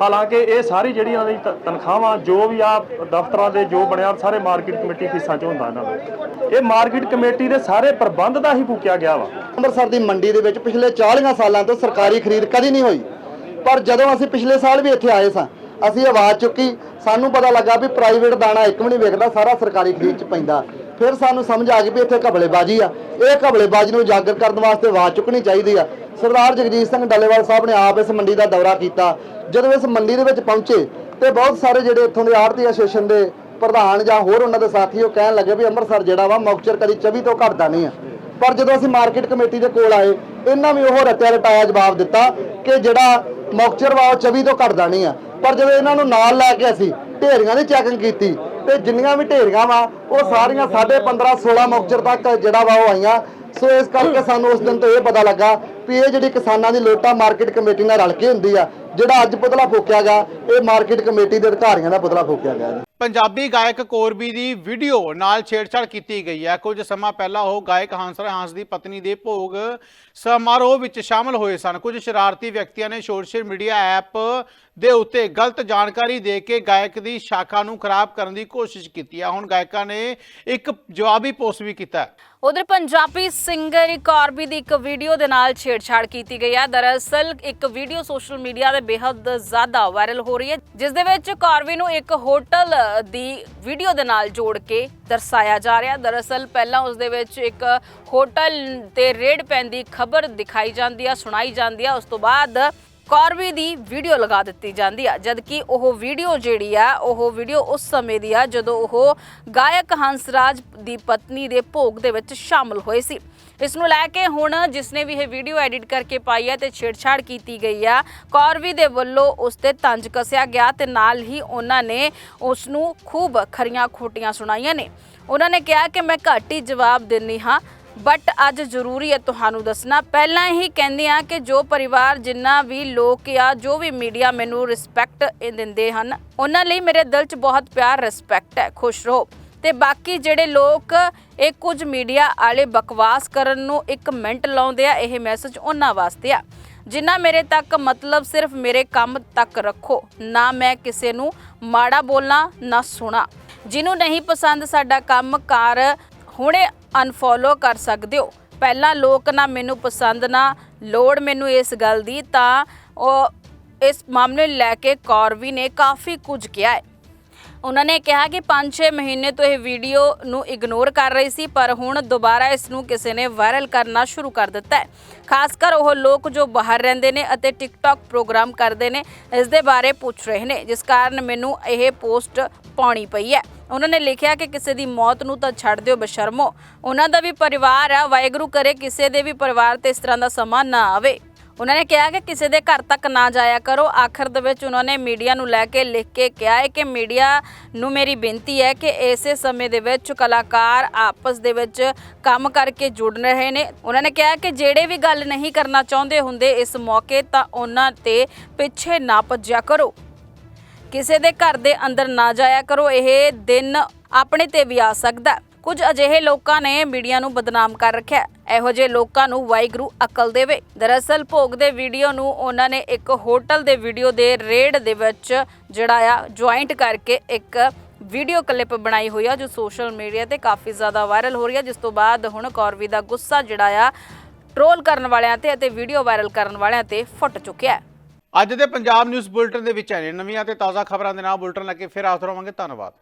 ਹਾਲਾਂਕਿ ਇਹ ਸਾਰੀ ਜਿਹੜੀ ਇਹਨਾਂ ਦੀ ਤਨਖਾਹਾਂ, ਜੋ ਵੀ ਆ ਦਫ਼ਤਰਾਂ ਦੇ ਜੋ ਬਣਿਆ, ਸਾਰੇ ਮਾਰਕੀਟ ਕਮੇਟੀ ਫੀਸਾਂ 'ਚ ਹੁੰਦਾ ਇਹਨਾਂ ਦਾ। ਇਹ ਮਾਰਕੀਟ ਕਮੇਟੀ ਦੇ ਸਾਰੇ ਪ੍ਰਬੰਧ ਦਾ ਹੀ ਫੂਕਿਆ ਗਿਆ ਵਾ। ਅੰਮ੍ਰਿਤਸਰ ਦੀ ਮੰਡੀ ਦੇ ਵਿੱਚ ਪਿਛਲੇ 40 ਸਾਲਾਂ ਤੋਂ ਸਰਕਾਰੀ ਖਰੀਦ ਕਦੀ ਨਹੀਂ ਹੋਈ। ਪਰ ਜਦੋਂ ਅਸੀਂ ਪਿਛਲੇ ਸਾਲ ਵੀ ਇੱਥੇ ਆਏ ਸਾਂ, ਅਸੀਂ ਆਵਾਜ਼ ਚੁੱਕੀ, ਸਾਨੂੰ ਪਤਾ ਲੱਗਾ ਵੀ ਪ੍ਰਾਈਵੇਟ ਦਾਣਾ ਇੱਕ ਵੀ ਨਹੀਂ ਵਿਕਦਾ, ਸਾਰਾ ਸਰਕਾਰੀ ਖਰੀਦ ਚ ਪੈਂਦਾ। ਫਿਰ ਸਾਨੂੰ ਸਮਝ ਆ ਗਈ ਵੀ ਇੱਥੇ ਘਬਲੇਬਾਜ਼ੀ ਆ। ਇਹ ਘਬਲੇਬਾਜ਼ੀ ਨੂੰ ਉਜਾਗਰ ਕਰਨ ਵਾਸਤੇ ਆਵਾਜ਼ ਚੁੱਕਣੀ ਚਾਹੀਦੀ ਆ। ਸਰਦਾਰ ਜਗਜੀਤ ਸਿੰਘ ਡੱਲੇਵਾਲ ਸਾਹਿਬ ਨੇ ਆਪ ਇਸ ਮੰਡੀ ਦਾ ਦੌਰਾ ਕੀਤਾ। ਜਦੋਂ ਇਸ ਮੰਡੀ ਦੇ ਵਿੱਚ ਪਹੁੰਚੇ ਤੇ ਬਹੁਤ ਸਾਰੇ ਜਿਹੜੇ ਇੱਥੋਂ ਦੇ ਆੜਤੀ ਐਸੋਸੀਏਸ਼ਨ ਦੇ ਪ੍ਰਧਾਨ ਜਾਂ ਹੋਰ ਉਹਨਾਂ ਦੇ ਸਾਥੀ ਉਹ ਕਹਿਣ ਲੱਗੇ ਵੀ ਅੰਮ੍ਰਿਤਸਰ ਜਿਹੜਾ ਵਾ ਮੌਕਚਰ ਕਦੀ 24 ਤੋਂ ਘਟਦਾ ਨਹੀਂ ਆ। ਪਰ ਜਦੋਂ ਅਸੀਂ ਮਾਰਕੀਟ ਕਮੇਟੀ ਦੇ ਕੋਲ ਆਏ, ਇਹਨਾਂ ਵੀ ਉਹ ਰਟਿਆ ਰਟਾਇਆ ਜਵਾਬ ਦਿੱਤਾ ਕਿ ਜਿਹੜਾ ਮੌਕਚਰ ਵਾ ਉਹ 24 ਤੋਂ ਘਟਦਾ ਨਹੀਂ ਆ। ਪਰ ਜਦੋਂ ਇਹਨਾਂ ਨੂੰ ਨਾਲ ਲੈ ਕੇ ਅਸੀਂ ਢੇਰੀਆਂ ਦੀ ਚੈਕਿੰਗ ਕੀਤੀ ਤੇ ਜਿੰਨੀਆਂ ਵੀ ਢੇਰੀਆਂ ਵਾ, ਉਹ ਸਾਰੀਆਂ 15.5 16 ਮੌਕਚਰ ਤੱਕ ਜਿਹੜਾ ਵਾ ਉਹ ਆਈਆਂ। ਸੋ ਇਸ ਕਰਕੇ ਸਾਨੂੰ ਉਸ ਦਿਨ ਤੋਂ ਇਹ ਪਤਾ ਲੱਗਾ ਵੀ ਇਹ ਜਿਹੜੀ ਕਿਸਾਨਾਂ ਦੀ ਲੋਟਾ ਮਾਰਕੀਟ ਕਮੇਟੀ ਨਾਲ ਰਲ ਕੇ ਹੁੰਦੀ ਆ, ਜਿਹੜਾ ਅੱਜ ਪੁਤਲਾ ਫੂਕਿਆ ਗਿਆ, ਇਹ ਮਾਰਕੀਟ ਕਮੇਟੀ ਦੇ ਅਧਿਕਾਰੀਆਂ ਦਾ ਪੁਤਲਾ ਫੂਕਿਆ ਗਿਆ ਪੰਜਾਬੀ ਗਾਇਕ ਕੋਰਬੀ ਦੀ ਵੀਡੀਓ ਨਾਲ ਛੇੜਛਾੜ ਕੀਤੀ ਗਈ ਹੈ। ਕੁਝ ਸਮਾਂ ਪਹਿਲਾਂ ਉਹ ਗਾਇਕ ਹਾਂਸਰ ਹਾਂਸ ਦੀ ਪਤਨੀ ਦੇ ਭੋਗ ਸਮਾਰੋਹ ਵਿੱਚ ਸ਼ਾਮਲ ਹੋਏ ਸਨ। ਕੁਝ ਸ਼ਰਾਰਤੀ ਵਿਅਕਤੀਆਂ ਨੇ ਸੋਸ਼ਲ ਮੀਡੀਆ ਐਪ ਦੇ ਉੱਤੇ ਗਲਤ ਜਾਣਕਾਰੀ ਦੇ ਕੇ ਗਾਇਕ ਦੀ ਸ਼ਾਖਾ ਨੂੰ ਖਰਾਬ ਕਰਨ ਦੀ ਕੋਸ਼ਿਸ਼ ਕੀਤੀ ਹੈ। ਹੁਣ ਗਾਇਕਾਂ ਨੇ ਇੱਕ ਜਵਾਬੀ ਪੋਸਟ ਵੀ ਕੀਤਾ ਉਧਰ ਪੰਜਾਬੀ ਸਿੰਗਰ ਕਾਰਬੀ ਦੀ ਇੱਕ ਵੀਡੀਓ ਦੇ ਨਾਲ ਛੇੜਛਾੜ ਕੀਤੀ ਗਈ ਹੈ। ਦਰਅਸਲ ਇੱਕ ਵੀਡੀਓ ਸੋਸ਼ਲ ਮੀਡੀਆ ਤੇ ਬੇਹੱਦ ਜ਼ਿਆਦਾ ਵਾਇਰਲ ਹੋ ਰਹੀ ਹੈ, ਜਿਸ ਦੇ ਵਿੱਚ ਕਾਰਬੀ ਨੂੰ ਇੱਕ ਹੋਟਲ ਦੀ ਵੀਡੀਓ ਦੇ ਨਾਲ ਜੋੜ ਕੇ ਦਰਸਾਇਆ ਜਾ ਰਿਹਾ। ਦਰਅਸਲ ਪਹਿਲਾਂ ਉਸ ਦੇ ਵਿੱਚ ਇੱਕ ਹੋਟਲ ਤੇ ਰੇਡ ਪੈਣ ਦੀ ਖਬਰ ਦਿਖਾਈ ਜਾਂਦੀ ਆ, ਸੁਣਾਈ ਜਾਂਦੀ ਆ। ਉਸ ਤੋਂ ਬਾਅਦ ਕਾਰਬੀ ਦੀ ਵੀਡੀਓ ਲਗਾ ਦਿੱਤੀ ਜਾਂਦੀ ਆ, ਜਦਕਿ ਉਹ ਵੀਡੀਓ ਜਿਹੜੀ ਆ, ਉਹ ਵੀਡੀਓ ਉਸ ਸਮੇਂ ਦੀ ਆ, ਜਦੋਂ ਉਹ ਗਾਇਕ ਹੰਸਰਾਜ ਦੀ ਪਤਨੀ ਦੇ ਭੋਗ ਦੇ ਵਿੱਚ ਸ਼ਾਮਲ ਹੋਏ ਸੀ। ਇਸ ਨੂੰ ਲੈ ਕੇ ਹੁਣ ਜਿਸਨੇ ਵੀ ਇਹ ਵੀਡੀਓ ਐਡਿਟ ਕਰਕੇ ਪਾਈ ਹੈ ਤੇ ਛੇੜਛਾੜ ਕੀਤੀ ਗਈ ਆ, ਕੌਰਵੀ ਦੇ ਵੱਲੋਂ ਉਸ ਤੇ ਤੰਜ ਕੱਸਿਆ ਗਿਆ ਤੇ ਨਾਲ ਹੀ ਉਹਨਾਂ ਨੇ ਉਸ ਨੂੰ ਖੂਬ ਖਰੀਆਂ ਖੋਟੀਆਂ ਸੁਣਾਈਆਂ ਨੇ। ਉਹਨਾਂ ਨੇ ਕਿਹਾ ਕਿ ਮੈਂ ਘੱਟ ਹੀ ਜਵਾਬ ਦਿੰਨੀ ਹਾਂ ਬਟ ਅੱਜ ਜ਼ਰੂਰੀ ਹੈ ਤੁਹਾਨੂੰ ਦੱਸਣਾ। ਪਹਿਲਾਂ ਹੀ ਕਹਿੰਦੇ ਆ ਕਿ ਜੋ ਪਰਿਵਾਰ ਜਿੰਨਾ ਵੀ ਲੋਕ ਆ, ਜੋ ਵੀ ਮੀਡੀਆ ਮੈਨੂੰ ਰਿਸਪੈਕਟ ਦਿੰਦੇ ਹਨ, ਉਹਨਾਂ ਲਈ ਮੇਰੇ ਦਿਲ 'ਚ ਬਹੁਤ ਪਿਆਰ ਰਿਸਪੈਕਟ ਹੈ, ਖੁਸ਼ ਰਹੋ। ਤੇ ਬਾਕੀ ਜਿਹੜੇ ਲੋਕ ਇਹ ਕੁਝ ਮੀਡੀਆ ਵਾਲੇ ਬਕਵਾਸ ਕਰਨ ਨੂੰ ਇੱਕ ਮਿੰਟ ਲਾਉਂਦੇ ਆ, ਇਹ ਮੈਸੇਜ ਉਹਨਾਂ ਵਾਸਤੇ ਆ। ਜਿੰਨਾ ਮੇਰੇ ਤੱਕ ਮਤਲਬ ਸਿਰਫ ਮੇਰੇ ਕੰਮ ਤੱਕ ਰੱਖੋ, ਨਾ ਮੈਂ ਕਿਸੇ ਨੂੰ ਮਾੜਾ ਬੋਲਾਂ, ਨਾ ਸੁਣਾ। ਜਿਹਨੂੰ ਨਹੀਂ ਪਸੰਦ ਸਾਡਾ ਕੰਮ ਕਾਰ, ਹੁਣੇ ਅਨਫੋਲੋ ਕਰ ਸਕਦੇ ਹੋ। ਪਹਿਲਾਂ ਲੋਕ ਨਾ ਮੈਨੂੰ ਪਸੰਦ ਨਾ, ਲੋੜ ਮੈਨੂੰ ਇਸ ਗੱਲ ਦੀ, ਤਾਂ ਉਹ ਇਸ ਮਾਮਲੇ ਨੂੰ ਲੈ ਕੇ ਕੌਰਵੀ ਨੇ ਕਾਫੀ ਕੁਝ ਕਿਹਾ ਹੈ। ਉਹਨਾਂ ਨੇ ਕਿਹਾ ਕਿ 5-6 ਮਹੀਨੇ ਤੋਂ ਇਹ ਵੀਡੀਓ ਨੂੰ ਇਗਨੋਰ ਕਰ ਰਹੀ ਸੀ, ਪਰ ਹੁਣ ਦੁਬਾਰਾ ਇਸ ਨੂੰ ਕਿਸੇ ਨੇ ਵਾਇਰਲ ਕਰਨਾ ਸ਼ੁਰੂ ਕਰ ਦਿੱਤਾ ਹੈ। ਖਾਸ ਕਰ ਉਹ ਲੋਕ ਜੋ ਬਾਹਰ ਰਹਿੰਦੇ ਨੇ ਅਤੇ ਟਿਕਟੌਕ ਪ੍ਰੋਗਰਾਮ ਕਰਦੇ ਨੇ, ਇਸ ਦੇ ਬਾਰੇ ਪੁੱਛ ਰਹੇ ਨੇ, ਜਿਸ ਕਾਰਨ ਮੈਨੂੰ ਇਹ ਪੋਸਟ ਪਾਉਣੀ ਪਈ ਹੈ। ਉਹਨਾਂ ਨੇ ਲਿਖਿਆ ਕਿ ਕਿਸੇ ਦੀ ਮੌਤ ਨੂੰ ਤਾਂ ਛੱਡ ਦਿਓ, ਬਸ਼ਰਮੋ। ਉਹਨਾਂ ਦਾ ਵੀ ਪਰਿਵਾਰ ਆ, ਵਾਹਿਗੁਰੂ ਕਰੇ ਕਿਸੇ ਦੇ ਵੀ ਪਰਿਵਾਰ ਤੇ ਇਸ ਤਰ੍ਹਾਂ ਦਾ ਸਮਾਂ ਨਾ ਆਵੇ। ਉਹਨਾਂ ਨੇ ਕਿਹਾ ਕਿ ਕਿਸੇ ਦੇ ਘਰ ਤੱਕ ਨਾ ਜਾਇਆ ਕਰੋ। ਆਖਰ ਦੇ ਵਿੱਚ ਉਹਨਾਂ ਨੇ ਮੀਡੀਆ ਨੂੰ ਲੈ ਕੇ ਲਿਖ ਕੇ ਕਿਹਾ ਹੈ ਕਿ ਮੀਡੀਆ ਨੂੰ ਮੇਰੀ ਬੇਨਤੀ ਹੈ ਕਿ ਇਸੇ ਸਮੇਂ ਦੇ ਵਿੱਚ ਕਲਾਕਾਰ ਆਪਸ ਦੇ ਵਿੱਚ ਕੰਮ ਕਰਕੇ ਜੁੜ ਰਹੇ ਨੇ। ਉਹਨਾਂ ਨੇ ਕਿਹਾ ਕਿ ਜਿਹੜੇ ਵੀ ਗੱਲ ਨਹੀਂ ਕਰਨਾ ਚਾਹੁੰਦੇ ਹੁੰਦੇ ਇਸ ਮੌਕੇ ਤਾਂ ਉਹਨਾਂ ਤੇ ਪਿੱਛੇ ਨਾ ਭੱਜਿਆ ਕਰੋ। ਕਿਸੇ ਦੇ ਘਰ ਦੇ ਅੰਦਰ ਨਾ ਜਾਇਆ ਕਰੋ, ਇਹ ਦਿਨ ਆਪਣੇ ਤੇ ਵੀ ਆ ਸਕਦਾ ਕੁਝ ਅਜਿਹੇ ਲੋਕਾਂ ਨੇ ਮੀਡੀਆ ਨੂੰ ਬਦਨਾਮ ਕਰ ਰੱਖਿਆ ਹੈ। ਇਹੋ ਜਿਹੇ ਲੋਕਾਂ ਨੂੰ ਵਾਹਿਗੁਰੂ ਅਕਲ ਦੇਵੇ। ਦਰਅਸਲ ਭੋਗ ਦੇ ਵੀਡੀਓ ਨੂੰ ਉਹਨਾਂ ਨੇ ਇੱਕ ਹੋਟਲ ਦੇ ਵੀਡੀਓ ਦੇ ਰੇਡ ਦੇ ਵਿੱਚ ਜਿਹੜਾ ਆ ਜੁਆਇੰਟ ਕਰਕੇ ਇੱਕ ਵੀਡੀਓ ਕਲਿੱਪ ਬਣਾਈ ਹੋਈ ਆ, ਜੋ ਸੋਸ਼ਲ ਮੀਡੀਆ ਤੇ ਕਾਫੀ ਜ਼ਿਆਦਾ ਵਾਇਰਲ ਹੋ ਰਹੀ ਆ, ਜਿਸ ਤੋਂ ਬਾਅਦ ਹੁਣ ਕੌਰਵੀ ਦਾ ਗੁੱਸਾ ਜਿਹੜਾ ਆ ਟ੍ਰੋਲ ਕਰਨ ਵਾਲਿਆਂ ਤੇ ਅਤੇ ਵੀਡੀਓ ਵਾਇਰਲ ਕਰਨ ਵਾਲਿਆਂ ਤੇ ਫੁੱਟ ਚੁੱਕਿਆ ਅੱਜ ਦੇ ਪੰਜਾਬ ਨਿਊਜ਼ ਬੁਲਟਨ ਦੇ ਵਿੱਚ ਆਏ ਨਵੀਆਂ ਤੇ ਤਾਜ਼ਾ ਖਬਰਾਂ ਦੇ ਨਾਲ ਬੁਲਟਨ ਲੈ ਕੇ ਫਿਰ ਹਾਜ਼ਰ ਹੋਵਾਂਗੇ। ਧੰਨਵਾਦ।